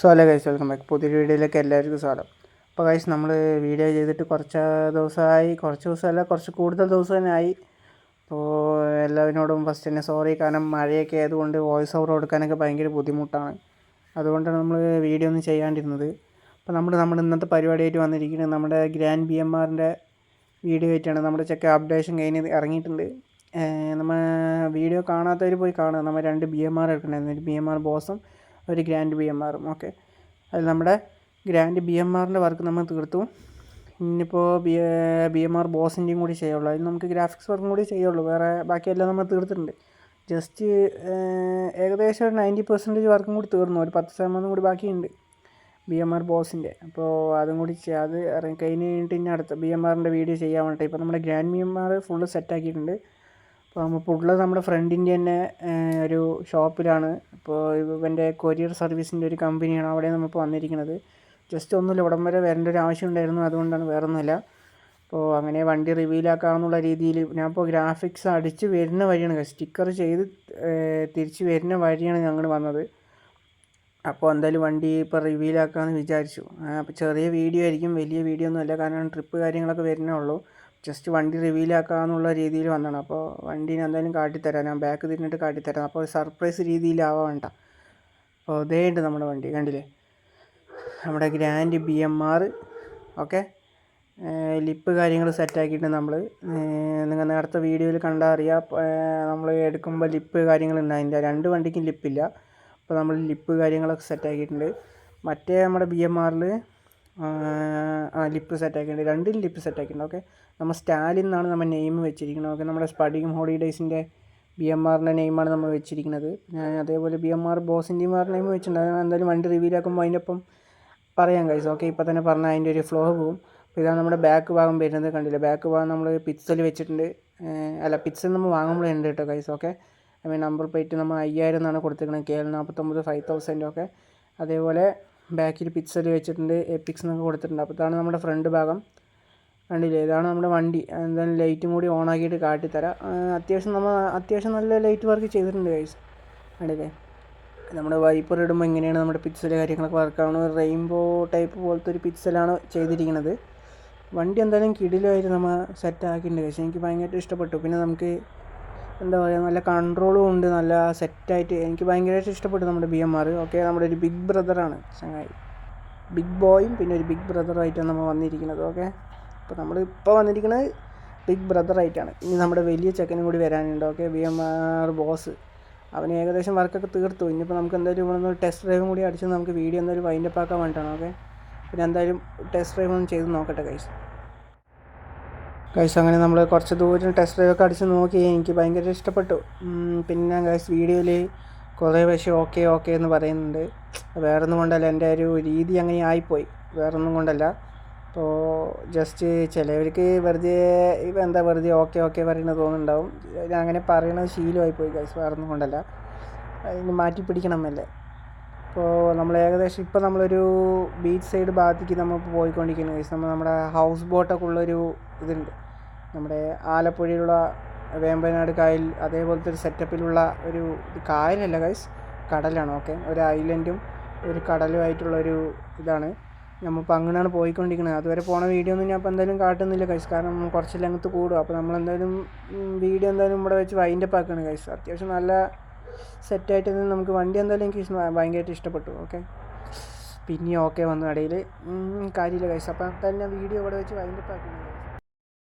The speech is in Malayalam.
സോ അല്ലേ ഗൈസ് വെൽക്കം ബാക്ക് പുതിയൊരു വീഡിയോയിലേക്ക് എല്ലാവർക്കും സ്വാഗതം. അപ്പോൾ ഗൈസ് നമ്മൾ വീഡിയോ ചെയ്തിട്ട് കുറച്ച് ദിവസമായി കുറച്ച് ദിവസമല്ല കുറച്ച് കൂടുതൽ ദിവസം തന്നെ ആയി അപ്പോൾ എല്ലാവരോടും ഫസ്റ്റ് തന്നെ സോറി കാരണം മഴയൊക്കെ ആയതുകൊണ്ട് വോയിസ് ഓവർ കൊടുക്കാനൊക്കെ ഭയങ്കര ബുദ്ധിമുട്ടാണ്. അതുകൊണ്ടാണ് നമ്മൾ വീഡിയോ ഒന്നും ചെയ്യാണ്ടിരുന്നത്. അപ്പോൾ നമ്മൾ നമ്മുടെ ഇന്നത്തെ പരിപാടിയായിട്ട് വന്നിരിക്കുന്നത് നമ്മുടെ ഗ്രാൻഡ് ബി എം ആറിന്റെ വീഡിയോ ആയിട്ടാണ്. നമ്മുടെ ചെക്ക് അപ്ഡേഷൻ കഴിഞ്ഞ് ഇറങ്ങിയിട്ടുണ്ട്. നമ്മൾ വീഡിയോ കാണാത്തവർ പോയി കാണുക. നമ്മൾ രണ്ട് ബി എം ആർ എടുക്കണ്ടായിരുന്നു. ഒരു ബി എം ആർ ബോസും ഒരു ഗ്രാൻഡ് ബി എം ആറും. ഓക്കെ. അതിൽ നമ്മുടെ ഗ്രാൻഡ് ബി എം ആറിന്റെ വർക്ക് നമ്മൾ തീർത്തു. ഇനിയിപ്പോൾ ബി ബി എം ആർ ബോസിന്റെയും കൂടി ചെയ്യുള്ളൂ. അതിന് നമുക്ക് ഗ്രാഫിക്സ് വർക്കും കൂടി ചെയ്യുള്ളൂ. വേറെ ബാക്കിയെല്ലാം നമ്മൾ തീർത്തിട്ടുണ്ട്. ജസ്റ്റ് ഏകദേശം ഒരു നയന്റി പെർസെന്റേജ് വർക്കും കൂടി തീർന്നു. ഒരു പത്ത് ശതമാനം കൂടി ബാക്കിയുണ്ട് ബി എം ആർ ബോസിന്റെ. അപ്പോൾ അതും കൂടി ചെയ്യാതെ അത് കഴിഞ്ഞ് കഴിഞ്ഞിട്ട് ഇനി അടുത്ത ബി എം ആറിന്റെ വീഡിയോ ചെയ്യാൻ വേണ്ടിയിട്ട്. ഇപ്പോൾ നമ്മുടെ grand B M R full സെറ്റാക്കിയിട്ടുണ്ട്. അപ്പോൾ നമ്മളിപ്പോൾ ഉള്ളത് നമ്മുടെ ഫ്രണ്ടിന്റെ തന്നെ ഒരു ഷോപ്പിലാണ് ഇപ്പോൾ ഇവന്റെ കൊറിയർ സർവീസിന്റെ ഒരു കമ്പനിയാണ് അവിടെ നമ്മളിപ്പോൾ വന്നിരിക്കുന്നത്. ജസ്റ്റ് ഒന്നുമില്ല ഇവിടം വരെ വരേണ്ട ഒരു ആവശ്യം ഉണ്ടായിരുന്നു. അതുകൊണ്ടാണ് വേറെ ഒന്നുമില്ല അപ്പോൾ അങ്ങനെ വണ്ടി റിവീലാക്കാമെന്നുള്ള രീതിയിൽ ഞാൻ ഇപ്പോൾ ഗ്രാഫിക്സ് അടിച്ച് വരുന്ന വഴിയാണ്. സ്റ്റിക്കർ ചെയ്ത് തിരിച്ച് വരുന്ന വഴിയാണ് ഞങ്ങൾ വന്നത്. അപ്പോൾ എന്തായാലും വണ്ടി ഇപ്പോൾ റിവീലാക്കാമെന്ന് വിചാരിച്ചു. അപ്പോൾ ചെറിയ വീഡിയോ ആയിരിക്കും വലിയ വീഡിയോ ഒന്നുമല്ല. കാരണം ട്രിപ്പ് കാര്യങ്ങളൊക്കെ വരുന്നേ ഉള്ളൂ. ജസ്റ്റ് വണ്ടി റിവീലാക്കാമെന്നുള്ള രീതിയിൽ വന്നതാണ്. അപ്പോൾ വണ്ടീനെ എന്തായാലും കാട്ടിത്തരാം. ഞാൻ ബാക്ക് തിരിഞ്ഞിട്ട് കാട്ടിത്തരാം. അപ്പോൾ ഒരു സർപ്രൈസ് രീതിയിലാവാൻ വേണ്ട. അപ്പോൾ ഇതേ ഉണ്ട് നമ്മുടെ വണ്ടി. കണ്ടില്ലേ? നമ്മുടെ grand B M R okay lip കാര്യങ്ങൾ സെറ്റാക്കിയിട്ട് നമ്മൾ നിങ്ങൾ നേരത്തെ വീഡിയോയിൽ കണ്ടാൽ അറിയാം. നമ്മൾ എടുക്കുമ്പോൾ ലിപ്പ് കാര്യങ്ങളുണ്ട് അതിന്റെ. രണ്ട് വണ്ടിക്കും ലിപ്പില്ല അപ്പോൾ നമ്മൾ ലിപ്പ് കാര്യങ്ങളൊക്കെ സെറ്റാക്കിയിട്ടുണ്ട് മറ്റേ നമ്മുടെ ബി എം ആറിൽ ആ ലിപ്പ് സെറ്റാക്കിയിട്ടുണ്ട് രണ്ടിലും ലിപ്പ് സെറ്റാക്കിയിട്ടുണ്ട് ഓക്കെ? നമ്മൾ സ്റ്റാലിൻ എന്നാണ് നമ്മൾ നെയിം വെച്ചിരിക്കുന്നത് ഓക്കെ? നമ്മുടെ സ്പടികം ഹോളിഡേയ്സിന്റെ ബി എം ആറിന്റെ നെയിമാണ് നമ്മൾ വെച്ചിരിക്കുന്നത് ഞാൻ അതേപോലെ ബി എം ആർ ബോസിന്റെയും ആർ നെയിം വെച്ചിട്ടുണ്ട് എന്തായാലും വണ്ടി റിവീലാക്കുമ്പോൾ അതിന്റെ ഒപ്പം പറയാം കൈസ് ഓക്കെ? ഇപ്പോൾ തന്നെ പറഞ്ഞാൽ അതിന്റെ ഒരു ഫ്ലോ പോവും അപ്പോൾ ഇതാണ് നമ്മുടെ ബാക്ക് ഭാഗം വരുന്നത് കണ്ടില്ല? ബാക്ക് ഭാഗം നമ്മൾ പിക്സൽ വെച്ചിട്ടുണ്ട്. അല്ല പിക്സൽ നമ്മൾ വാങ്ങുമ്പോൾ ഉണ്ട് കേട്ടോ guys okay? I mean number plate നമ്മൾ അയ്യായിരം എന്നാണ് കൊടുത്തിരിക്കുന്നത് കെ എൽ നാൽപ്പത്തൊമ്പത് ഫൈവ് തൗസൻഡ് ഒക്കെ അതേപോലെ ബാക്കിൽ പിക്സൽ വെച്ചിട്ടുണ്ട് എപ്പിക്സ് എന്നൊക്കെ കൊടുത്തിട്ടുണ്ട്. അപ്പോൾ ഇതാണ് നമ്മുടെ ഫ്രണ്ട് ഭാഗം. കണ്ടില്ലേ? ഇതാണ് നമ്മുടെ വണ്ടി. എന്തായാലും ലൈറ്റും കൂടി ഓൺ ആക്കിയിട്ട് കാട്ടിത്തരാം. അത്യാവശ്യം നമ്മൾ അത്യാവശ്യം നല്ല ലൈറ്റ് വർക്ക് ചെയ്തിട്ടുണ്ട് കൈസ് കണ്ടില്ലേ? നമ്മുടെ വൈപ്പർ ഇടുമ്പോൾ എങ്ങനെയാണ് നമ്മുടെ പിക്സൽ കാര്യങ്ങളൊക്കെ വർക്കാണ് റെയിൻബോ ടൈപ്പ് പോലത്തെ ഒരു പിക്സലാണ് ചെയ്തിരിക്കുന്നത്. വണ്ടി എന്തായാലും കിടിലായിട്ട് നമ്മൾ സെറ്റ് ആക്കിയിട്ടുണ്ട് പക്ഷേ എനിക്ക് ഭയങ്കരമായിട്ട് ഇഷ്ടപ്പെട്ടു. പിന്നെ നമുക്ക് എന്താ പറയുക നല്ല കൺട്രോളും ഉണ്ട് നല്ല സെറ്റായിട്ട് എനിക്ക് ഭയങ്കരമായിട്ട് ഇഷ്ടപ്പെട്ടു നമ്മുടെ ബി എം ആർ ഓക്കെ നമ്മുടെ ഒരു ബിഗ് ബ്രദറാണ് ചങ്ങായി. ബിഗ് ബോയും പിന്നെ ഒരു ബിഗ് ബ്രദറായിട്ടാണ് നമ്മൾ വന്നിരിക്കുന്നത് ഓക്കെ അപ്പോൾ നമ്മൾ ഇപ്പോൾ വന്നിരിക്കുന്നത് ബിഗ് ബ്രദറായിട്ടാണ് ഇനി നമ്മുടെ വലിയ ചെക്കനും കൂടി വരാനുണ്ട് okay B M R boss അവന് ഏകദേശം വർക്കൊക്കെ തീർത്തു. ഇനിയിപ്പോൾ നമുക്ക് എന്തായാലും ഇവിടെ നിന്ന് ടെസ്റ്റ് ഡ്രൈവും കൂടി അടിച്ച് നമുക്ക് വീഡിയോ എന്തായാലും വൈൻഡപ്പ് ആക്കാൻ വേണ്ടിയിട്ടാണ് ഓക്കെ പിന്നെ എന്തായാലും ടെസ്റ്റ് ഡ്രൈവ് ഒന്നും ചെയ്ത് നോക്കട്ടെ കൈസ് ഗൈസ് അങ്ങനെ നമ്മൾ കുറച്ച് ദൂരം ടെസ്റ്റ് ഡ്രൈവ് ഒക്കെ അടിച്ച് നോക്കി. എനിക്ക് ഭയങ്കര ഇഷ്ടപ്പെട്ടു. പിന്നെ ഗൈസ് വീഡിയോയിൽ കുറേ പക്ഷേ ഓക്കെ ഓക്കെ എന്ന് പറയുന്നുണ്ട്. വേറൊന്നും കൊണ്ടല്ല എന്റെ ഒരു രീതി അങ്ങനെ ആയിപ്പോയി. വേറൊന്നും കൊണ്ടല്ല. അപ്പോൾ ജസ്റ്റ് ചിലവർക്ക് വെറുതെ ഇപ്പം എന്താ വെറുതെ ഓക്കെ ഓക്കെ പറയുന്നത് തോന്നുന്നുണ്ടാവും. അങ്ങനെ പറയണത് ശീലമായിപ്പോയി ഗൈസ് വേറൊന്നും കൊണ്ടല്ല. അതിന് മാറ്റി പിടിക്കണമല്ലേ അപ്പോൾ നമ്മൾ ഏകദേശം ഇപ്പോൾ നമ്മളൊരു ബീച്ച് സൈഡ് ഭാഗത്തേക്ക് നമ്മൾ പോയിക്കൊണ്ടിരിക്കുന്നത് ഗൈസ് നമ്മൾ നമ്മുടെ ഹൗസ് ബോട്ടൊക്കെ ഉള്ളൊരു ഇതുണ്ട്. നമ്മുടെ ആലപ്പുഴയിലുള്ള വേമ്പനാട് കായൽ അതേപോലത്തെ ഒരു സെറ്റപ്പിലുള്ള ഒരു കായലല്ല ഗൈസ് കടലാണ് ഓക്കെ ഒരു ഐലൻഡും ഒരു കടലുമായിട്ടുള്ളൊരു ഇതാണ്. നമ്മളിപ്പോൾ അങ്ങനെയാണ് പോയിക്കൊണ്ടിരിക്കുന്നത്. അതുവരെ പോണ വീഡിയോ ഒന്നും ഞാൻ ഇപ്പോൾ എന്തായാലും കാട്ടുന്നില്ല കൈസ് കാരണം കുറച്ച് ലെങ്ത്ത് കൂടും അപ്പോൾ നമ്മൾ എന്തായാലും വീഡിയോ എന്തായാലും ഇവിടെ വെച്ച് വൈൻഡപ്പ് ആക്കുകയാണ് കൈസ് അത്യാവശ്യം നല്ല സെറ്റായിട്ട് നമുക്ക് വണ്ടി എന്തായാലും എനിക്ക് ഭയങ്കരമായിട്ട് ഇഷ്ടപ്പെട്ടു ഓക്കെ പിന്നെ ഓക്കെ വന്നു ഇടയിൽ കാര്യമില്ല കഴിച്ചു അപ്പം തന്നെ വീഡിയോ ഇവിടെ വെച്ച് വൈൻഡപ്പ് ആക്കുകയാണ്